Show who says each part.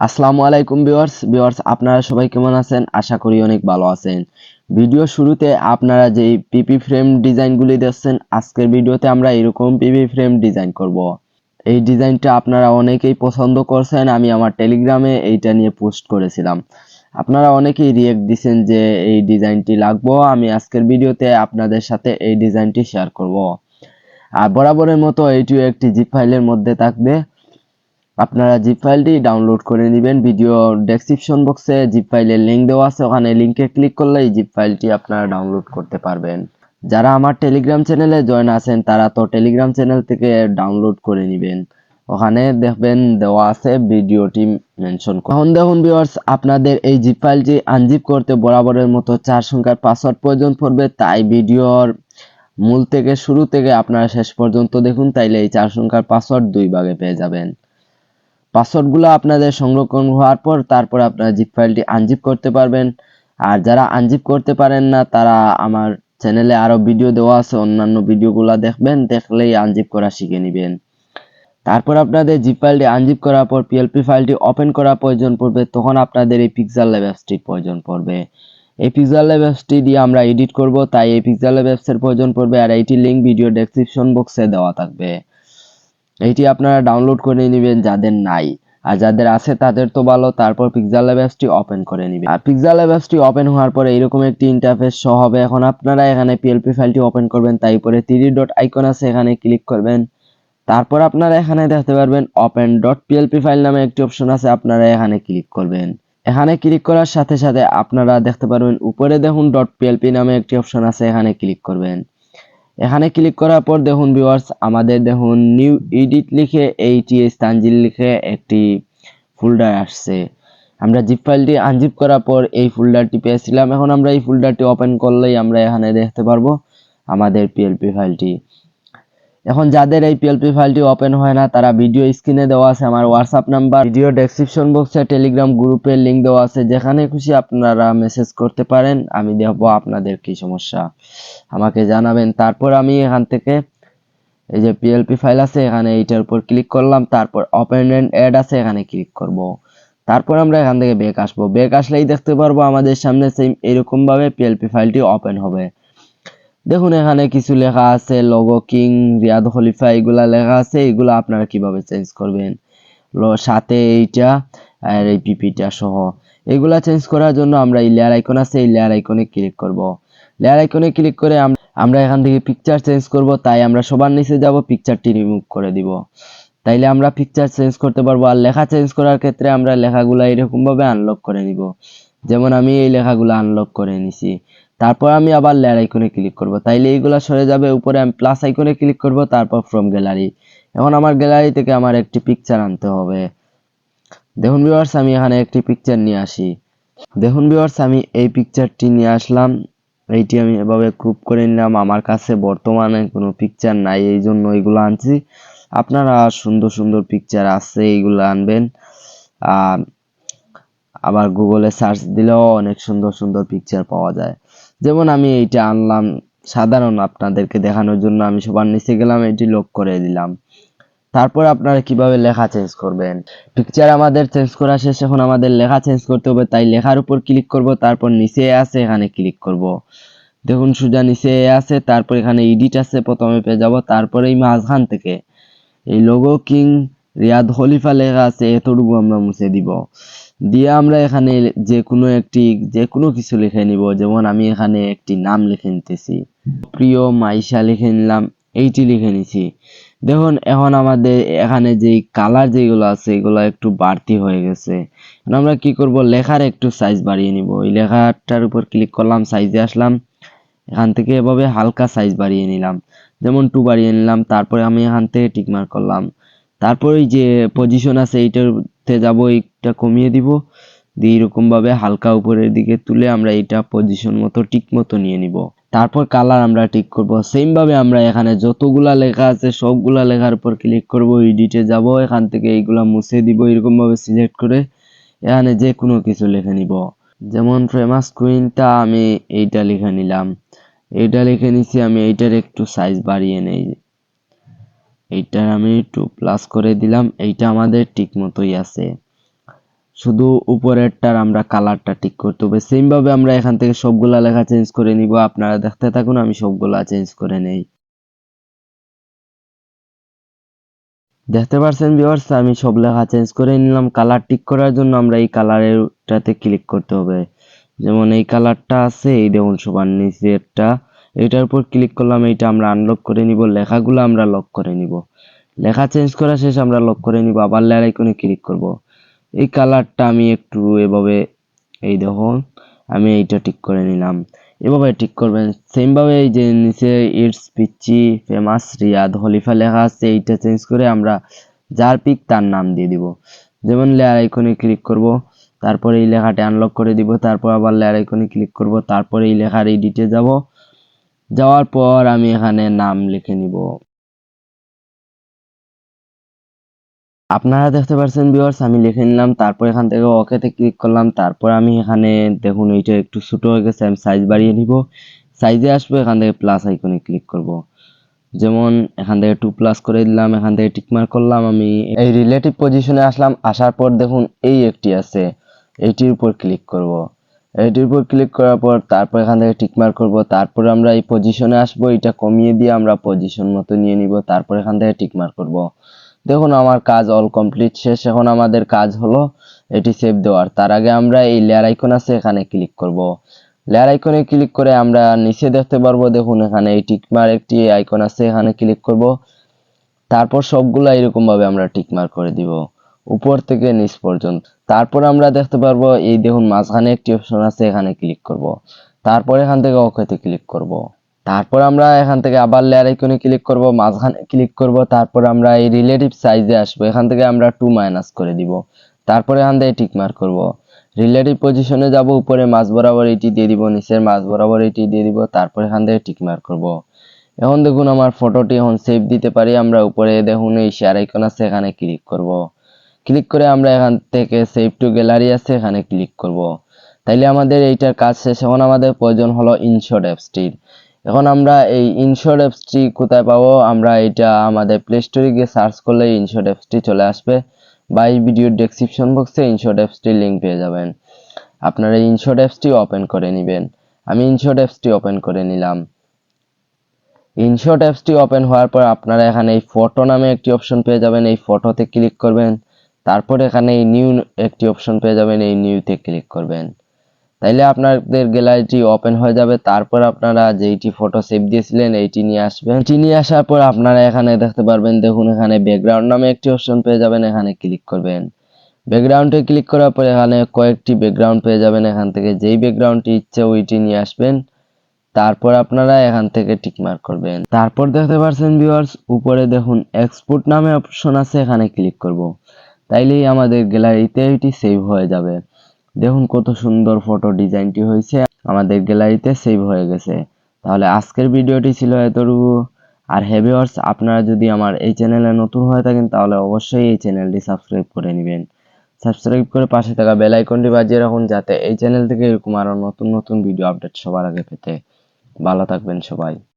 Speaker 1: আসসালামু আলাইকুম viewers. Viewers, আপনারা সবাই কেমন আছেন? আশা করি অনেক ভালো আছেন। ভিডিও শুরুতে আপনারা যেই পিপি ফ্রেম ডিজাইনগুলি দেখছেন, আজকের ভিডিওতে আমরা এরকম পিপি ফ্রেম ডিজাইন করব। এই ডিজাইনটা আপনারা অনেকেই পছন্দ করছেন, আমি আমার টেলিগ্রামে এইটা নিয়ে পোস্ট করেছিলাম। আপনারা অনেকেই রিয়েক্ট দিছেন যে এই ডিজাইনটি লাগবো, আমি আজকের ভিডিওতে আপনাদের সাথে এই ডিজাইনটি শেয়ার করব। আর বরাবরের মতো এইটিও একটি জিপ ফাইলের মধ্যে থাকবে। আপনারা জিপ ফাইলটি ডাউনলোড করে নেবেন। ভিডিও ডেসক্রিপশন বক্সে জিপ ফাইলের লিঙ্ক দেওয়া আছে। ওখানে লিঙ্কে ক্লিক করলে এই জিপ ফাইলটি আপনারা ডাউনলোড করতে পারবেন। যারা আমার টেলিগ্রাম চ্যানেলে জয়েন আছেন, তারা তো টেলিগ্রাম চ্যানেল থেকে ডাউনলোড করে নেবেন। ওখানে দেখবেন দেওয়া আছে ভিডিওটি মেনশন এখন দেখুন ভিউয়ার্স আপনাদের এই জিপ ফাইলটি আনজিপ করতে বরাবরের মতো চার সংখ্যার পাসওয়ার্ড প্রয়োজন পড়বে। তাই ভিডিওর মূল থেকে শুরু থেকে আপনারা শেষ পর্যন্ত দেখুন, তাইলে এই চার সংখ্যার পাসওয়ার্ড দুই ভাগে পেয়ে যাবেন। পাসওয়ার্ডগুলো আপনাদের সংরক্ষণ হওয়ার পর তারপর আপনারা জিপ ফাইলটি আনজিপ করতে পারবেন। আর যারা আনজিপ করতে পারেন না, তারা আমার চ্যানেলে আরও ভিডিও দেওয়া আছে, অন্যান্য ভিডিওগুলো দেখবেন, দেখলেই আনজিপ করা শিখে নেবেন। তারপর আপনাদের জিপ ফাইলটি আনজিপ করার পর পিএলপি ফাইলটি ওপেন করা প্রয়োজন পড়বে, তখন আপনাদের এই পিক্সেল ল্যাব অ্যাপসটির প্রয়োজন পড়বে। এই পিক্সেল ল্যাব অ্যাপসটি দিয়ে আমরা এডিট করব, তাই এই পিক্সেল ল্যাব অ্যাপসের প্রয়োজন পড়বে, আর এইটি লিঙ্ক ভিডিও ডেসক্রিপশন বক্সে দেওয়া থাকবে। এইটি আপনারা ডাউনলোড করে নেবেন যাদের নাই। আর যাদের আছে তাদের তো ভালো, তারপর ল্যাব অ্যাপসটি ওপেন করে নেবেন। আর ল্যাব অ্যাপসটি ওপেন হওয়ার পরে এরকম একটি ইন্টারফেস শো হবে। এখন আপনারা এখানে পিএলপি ফাইলটি ওপেন করবেন, তাই পরে থ্রি ডট আইকন আছে, এখানে ক্লিক করবেন। তারপর আপনারা এখানে দেখতে পারবেন ওপেন ডট পিএলপি ফাইল নামে একটি অপশন আছে, আপনারা এখানে ক্লিক করবেন। এখানে ক্লিক করার সাথে সাথে আপনারা দেখতে পারবেন, উপরে দেখুন ডট পিএলপি নামে একটি অপশন আছে, এখানে ক্লিক করবেন। এখানে ক্লিক করার পর দেখুন ভিউয়ার্স আমাদের দেখুন নিউ এডিট লিখে এই এইটিএস তানজিল লিখে একটি ফোল্ডার আসছে। আমরা জিপ ফাইলটি আনজিপ করার পর এই ফোল্ডারটি পেয়েছিলাম। এখন আমরা এই ফোল্ডারটি ওপেন করলেই আমরা এখানে দেখতে পারব আমাদের পিএলপি ফাইলটি এখন যাদের এই পিএলপি ফাইলটি ওপেন হয় না, তারা ভিডিও স্ক্রিনে দেওয়া আছে আমার হোয়াটসঅ্যাপ নাম্বার ভিডিও ডেসক্রিপশন বক্সে টেলিগ্রাম গ্রুপের লিঙ্ক দেওয়া আছে, যেখানে খুশি আপনারা মেসেজ করতে পারেন। আমি দেখব আপনাদের কি সমস্যা। আমাকে জানাবেন। তারপর আমি এখান থেকে এই যে পিএলপি ফাইল আছে, এখানে এইটার উপর ক্লিক করলাম। তারপর ওপেন এন্ড অ্যাড আছে, এখানে ক্লিক করব। তারপর আমরা এখান থেকে ব্যাক আসব। ব্যাক আসলেই দেখতে পারব আমাদের সামনে সেম এরকম ভাবে পিএলপি ফাইলটি ওপেন হবে। দেখুন, এখানে কিছু লেখা আছে লোগো কিং রিয়াদ খলিফা এগুলা লেখা আছে, এগুলো আপনারা কীভাবে চেঞ্জ করবেন? সাথে এইটা আর এই পিপিটা সহ। এগুলা চেঞ্জ করার জন্য আমরা এই লেয়ার আইকন আছে, এই লেয়ার আইকনে ক্লিক করব। লেয়ার আইকনে ক্লিক করে আমরা এখান থেকে পিকচার চেঞ্জ করব, তাই আমরা সবার নিচে যাব পিকচারটি রিমুভ করে দিব। তাইলে আমরা পিকচার চেঞ্জ করতে পারব, আর লেখা চেঞ্জ করার ক্ষেত্রে আমরা লেখাগুলো এরকম ভাবে আনলক করে নিব। যেমন আমি এই লেখাগুলো আনলক করে নিছি। তারপর আমি আবার লেয়ার আইকনে ক্লিক করব। তাইলে এইগুলো সরে যাবে, উপরে আমি প্লাস আইকনে ক্লিক করব, তারপর ফ্রম গ্যালারি এখন আমার গ্যালারি থেকে আমার একটি পিকচার আনতে হবে। দেখুন ভিউয়ার্স আমি এখানে একটি পিকচার নিয়ে আসি। দেখুন ভিউয়ার্স আমি এই পিকচারটি নিয়ে আসলাম। এইটি আমি এভাবে গ্রুপ করে নিলাম। আমার কাছে বর্তমানে কোনো পিকচার নাই, এই জন্য এইগুলো আনছি। আপনারা সুন্দর সুন্দর পিকচার আছে, এইগুলো আনবেন। আর আবার গুগলে সার্চ দিলেও অনেক সুন্দর সুন্দর পিকচার পাওয়া যায়। যেমন আমি এইটা আনলাম, সাধারণ আপনাদেরকে দেখানোর জন্য আমি সবার নিচে গেলাম, এটি লক করে দিলাম। তারপর আপনারা কীভাবে লেখা চেঞ্জ করবেন? পিকচার আমাদের চেঞ্জ করা শেষ, এখন আমাদের লেখা চেঞ্জ করতে হবে, তাই লেখার উপর ক্লিক করব, তারপর নিচে আছে, এখানে ক্লিক করব। দেখুন, সোজা নিচে আছে, তারপর এখানে এডিট আছে, প্রথমে পেয়ে যাব, তারপরে এই মাঝখান থেকে। এই লোগো কিং রিয়াদ খলিফা লেখা আছে, এতটুকু আমরা মুছে দিব। দিয়ে আমরা এখানে যে কোনো একটি যে কোনো কিছু লিখে নিব। যেমন আমি এখানে একটি নাম লিখে নিতেছি। প্রিয় মাইশা লিখে নিলাম, এইটি লিখে নিছি। দেখুন, এখন আমাদের এখানে যে কালার যেগুলো আছে, এগুলো একটু বাড়তি হয়ে গেছে। আমরা কি করব? লেখার একটু সাইজ বাড়িয়ে নিব। এই লেখাটার উপর ক্লিক করলাম সাইজে আসলাম। এখান থেকে এভাবে হালকা সাইজ বাড়িয়ে নিলাম। যেমন টু বাড়িয়ে নিলাম, তারপরে আমি এখান থেকে টিকমার্ক করলাম। তারপর যে পজিশন আছে এইটাতে যাব, এইটা কমিয়ে দিব। দিয়ে এরকম ভাবে হালকা উপরের দিকে তুলে আমরা এটা পজিশন মতো, ঠিক মতো নিয়ে নিব। তারপর কালার আমরা ঠিক করব। সেম ভাবে আমরা এখানে যতগুলা লেখা আছে, সবগুলা লেখার উপর ক্লিক করব এডিটে যাব, এখান থেকে এইগুলা মুছে দিব এরকম ভাবে সিলেক্ট করে এখানে যে কোনো কিছু লিখে নিব। যেমন ফেমাস কুইনটা আমি এইটা লিখে নিলাম। এইটা লিখে নিছি, আমি এইটার একটু সাইজ বাড়িয়ে নেই। এইটার আমি একটু প্লাস করে দিলাম, এইটা আমাদের ঠিক মতোই আছে। শুধু উপরেরটার আমরা কালারটা ঠিক করতে হবে। সেম ভাবে আমরা এখান থেকে সবগুলা লেখা চেঞ্জ করে নিব। আপনারা দেখতে থাকুন, আমি সবগুলা চেঞ্জ করে নেই। দেখতে পাচ্ছেন ভিউয়ার্স আমি সব লেখা চেঞ্জ করে নিলাম। কালার ঠিক করার জন্য আমরা এই কালারেরটাতে ক্লিক করতে হবে। যেমন এই কালারটা আছে, এই দেখুন, সবার নিচেরটা। এটার উপর ক্লিক করলাম, এইটা আমরা আনলক করে নিব, লেখাগুলো আমরা লক করে নিব। লেখা চেঞ্জ করা শেষ আমরা লক করে নিব, আবার লেয়ার আইকনে ক্লিক করব। এই কালারটা আমি একটু এভাবে, এই দেখুন, আমি এইটা ঠিক করে নিলাম। এভাবে ঠিক করবেন সেম ভাবে এই যে নিচে ইটস পিচ্চি ফেমাস রিয়াদ হলিফা লেখা আছে, এইটা চেঞ্জ করে আমরা যার পিক তার নাম দিয়ে দিব। যেমন লেয়ার আইকনে ক্লিক করব, তারপরে এই লেখাটা আনলক করে দিব, তারপর আবার লেয়ার আইকনে ক্লিক করব, তারপরে এই লেখার এডিটে যাব। যাওয়ার পর আমি এখানে নাম লিখে নিব। আপনারা দেখতে পাচ্ছেন ভিউয়ার্স আমি লিখে নিলাম, তারপর এখান থেকে ওকেতে ক্লিক করলাম, তারপর আমি এখানে দেখুন এইটা একটু ছোট হয়ে গেছে, আমি সাইজ বাড়িয়ে নিব। সাইজে আসব, এখান থেকে প্লাস আইকনে ক্লিক করব। যেমন এখান থেকে টু প্লাস করে দিলাম, এখান থেকে টিকমার্ক করলাম, আমি এই রিলেটিভ পজিশনে আসলাম, আসার পর দেখুন এই একটি আছে, এইটির উপর ক্লিক করব। এইটির উপর ক্লিক করার পর তারপর এখান থেকে টিকমার্ক করব। তারপর আমরা এই পজিশনে আসব, এটা কমিয়ে দিয়ে আমরা পজিশন মতো নিয়ে নিব, তারপর এখান থেকে টিকমার্ক করব। দেখুন, আমার কাজ অল কমপ্লিট শেষ। এখন আমাদের কাজ হলো এটি সেভ দেওয়ার। তার আগে আমরা এই লেয়ার আইকন আছে, এখানে ক্লিক করব। লেয়ার আইকনে ক্লিক করে আমরা নিচে দেখতে পারব, দেখুন, এখানে এই টিকমার একটি আইকন আছে, এখানে ক্লিক করব। তারপর সবগুলা এরকম ভাবে আমরা টিকমার করে দিব। উপর থেকে নিচ পর্যন্ত। তারপর আমরা দেখতে পারব, এই দেখুন মাঝখানে একটি অপশন আছে, এখানে ক্লিক করব। তারপর এখান থেকে ওকেতে ক্লিক করব। তারপর আমরা এখান থেকে আবার লেয়ার আইকনে ক্লিক করব, মাঝখানে ক্লিক করব, তারপর আমরা এই রিলেটিভ সাইজে আসব। এখান থেকে আমরা টু মাইনাস করে দিব। তারপরে এখান থেকে টিক মার্ক করব। রিলেটিভ পজিশনে যাব, উপরে মাঝ বরাবর এটি দিয়ে দিব, নিচের মাঝ বরাবর এটি দিয়ে দিব, তারপর এখান থেকে টিক মার্ক করব। এখন দেখুন আমার ফটোটি এখন সেভ দিতে পারি, আমরা উপরে দেখুন এই শেয়ার আইকন আছে, এখানে ক্লিক করব। ক্লিক করে আমরা এখান থেকে সেভ টু গ্যালারি আছে, এখানে ক্লিক করব। তাইলে আমাদের এইটার কাজ শেষ। এখন আমাদের প্রয়োজন হলো ইনশট অ্যাপসটির এখন আমরা এই ইনশট অ্যাপসটি কোথায় পাবো? আমরা এটা আমাদের প্লে স্টোরে গিয়ে সার্চ করলে ইনশট অ্যাপসটি চলে আসবে। বা এই ভিডিওর ডেসক্রিপশন বক্সে ইনশট অ্যাপসটির লিঙ্ক পেয়ে যাবেন। আপনারা ইনশট অ্যাপসটি ওপেন করে নেবেন। আমি ইনশট অ্যাপসটি ওপেন করে নিলাম। ইনশট অ্যাপসটি ওপেন হওয়ার পর আপনারা এখানে এই ফটো নামে একটি অপশন পেয়ে যাবেন। এই ফটোতে ক্লিক করবেন। তারপর এখানে এই নিউ একটি অপশন পেয়ে যাবেন, এই নিউতে ক্লিক করবেন। তাইলে আপনাদের গ্যালারিটি ওপেন হয়ে যাবে। তারপর আপনারা যেইটি ফটো সেভ দিয়েছিলেন, এইটি নিয়ে আসবেন। এটি নিয়ে আসার পর আপনারা এখানে দেখতে পারবেন, দেখুন এখানে ব্যাকগ্রাউন্ড নামে একটি অপশন পেয়ে যাবেন, এখানে ক্লিক করবেন। ব্যাকগ্রাউন্ডে ক্লিক করার পর এখানে কয়েকটি ব্যাকগ্রাউন্ড পেয়ে যাবেন এখান থেকে। যেই ব্যাকগ্রাউন্ডটি ইচ্ছে ওইটি নিয়ে আসবেন। তারপর আপনারা এখান থেকে টিকমার্ক করবেন। তারপর দেখতে পাচ্ছেন ভিউয়ার্স উপরে দেখুন এক্সপোর্ট নামে অপশন আছে, এখানে ক্লিক করব। তাইলেই আমাদের গ্যালারিতে এটি সেভ হয়ে যাবে। দেখুন কত সুন্দর ফটো ডিজাইনটি হয়েছে। আমাদের গ্যালারিতে সেভ হয়ে গেছে। তাহলে আজকের ভিডিওটি ছিল এতটুকু। আর হেভিওয়ার্স আপনারা যদি আমার এই চ্যানেলে নতুন হয়ে থাকেন, তাহলে অবশ্যই এই চ্যানেলটি সাবস্ক্রাইব করে নেবেন। সাবস্ক্রাইব করে পাশে থাকা বেল আইকনটি বাজিয়ে রাখুন, যাতে এই চ্যানেল থেকে এরকম আরও নতুন নতুন ভিডিও আপডেট সবার আগে পেতে। ভালো থাকবেন সবাই।